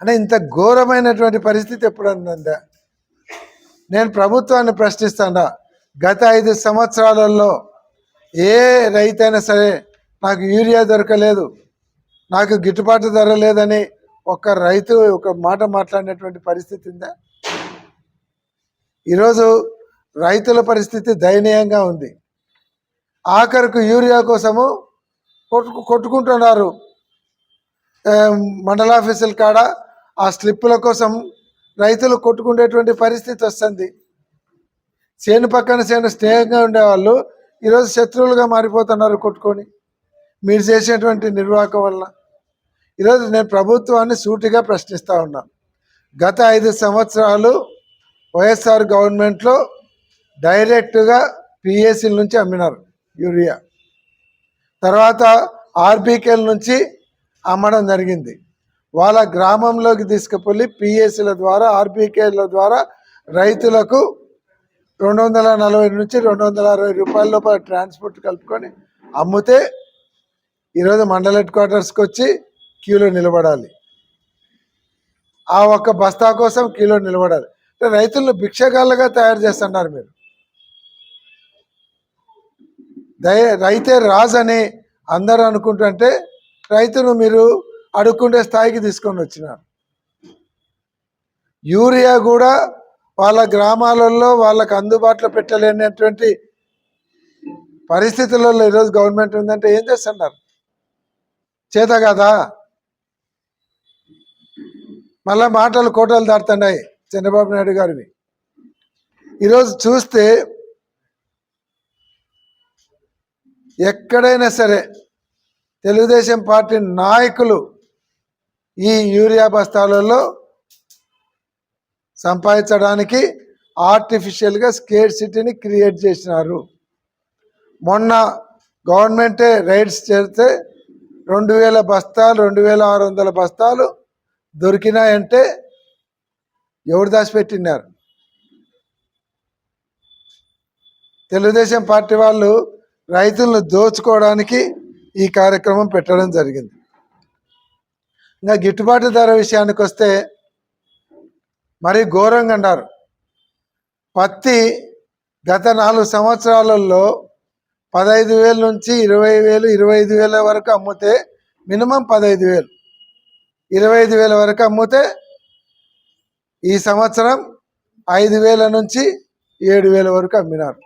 అంటే ఇంత ఘోరమైనటువంటి పరిస్థితి ఎప్పుడన్నా నేను ప్రభుత్వాన్ని ప్రశ్నిస్తాడా గత ఐదు సంవత్సరాలలో ఏ రైతైనా సరే నాకు యూరియా దొరకలేదు నాకు గిట్టుబాటు ధర లేదని ఒక రైతు ఒక మాట మాట్లాడినటువంటి పరిస్థితి ఉందా? ఈరోజు రైతుల పరిస్థితి దయనీయంగా ఉంది. ఆఖరుకు యూరియా కోసము కొట్టు కొట్టుకుంటున్నారు మండలాఫీసుల మండల కాడ ఆ స్లిప్పుల కోసం రైతులు కొట్టుకునేటువంటి పరిస్థితి వస్తుంది. చేను పక్కన చేను స్నేహంగా ఉండేవాళ్ళు ఈరోజు శత్రువులుగా మారిపోతున్నారు కొట్టుకొని. మీరు చేసేటువంటి నిర్వాహకం వల్ల. ఈరోజు నేను ప్రభుత్వాన్ని సూటిగా ప్రశ్నిస్తూ ఉన్నా. గత ఐదు సంవత్సరాలు వైఎస్ఆర్ గవర్నమెంట్లో డైరెక్ట్గా పిఎస్సీల నుంచి అమ్మినారు యూరియా. తర్వాత ఆర్బీకేల నుంచి అమ్మడం జరిగింది. వాళ్ళ గ్రామంలోకి తీసుకుపోయి పిఎస్సీల ద్వారా ఆర్బీకేల ద్వారా రైతులకు రెండు వందల నలభై నుంచి రెండు వందల అరవై రూపాయల లోపల ట్రాన్స్పోర్ట్ కలుపుకొని అమ్మితే ఈరోజు మండల హెడ్ క్వార్టర్స్కి వచ్చి క్యూలో నిలబడాలి. ఆ ఒక్క బస్తా కోసం క్యూలో నిలబడాలి. అంటే రైతులను భిక్షగాళ్ళగా తయారు చేస్తున్నారు మీరు. దయ రైతే రాజని అందరూ అనుకుంటుంటే రైతును మీరు అడుక్కుండే స్థాయికి తీసుకొని వచ్చినారు. యూరియా కూడా వాళ్ళ గ్రామాలలో వాళ్ళకు అందుబాటులో పెట్టలేనటువంటి పరిస్థితులలో ఈరోజు గవర్నమెంట్ ఉందంటే ఏం చేస్తున్నారు? చేత కదా? మళ్ళా మాటలు కోటలు దాటుతున్నాయి చంద్రబాబు నాయుడు గారివి. ఈరోజు చూస్తే ఎక్కడైనా సరే తెలుగుదేశం పార్టీ నాయకులు ఈ యూరియా బస్తాలలో సంపాదించడానికి ఆర్టిఫిషియల్గా స్కేట్ సిటీని క్రియేట్ చేసినారు. మొన్న గవర్నమెంటే రైడ్స్ చేస్తే రెండు వేల బస్తాలు రెండు వేల ఆరు వందల బస్తాలు దొరికినాయంటే ఎవరు దాచిపెట్టినారు? తెలుగుదేశం పార్టీ వాళ్ళు రైతులను దోచుకోవడానికి ఈ కార్యక్రమం పెట్టడం జరిగింది. ఇంకా గిట్టుబాటు ధర విషయానికి వస్తే మరీ ఘోరంగా అన్నారు. పత్తి గత నాలుగు సంవత్సరాలలో పదహైదు వేల నుంచి ఇరవై వేలు ఇరవై ఐదు వేల వరకు అమ్మితే మినిమం పదహైదు వేలు ఇరవై ఐదు వేల వరకు అమ్మితే ఈ సంవత్సరం ఐదు వేల నుంచి ఏడు వేల వరకు అమ్మినారు.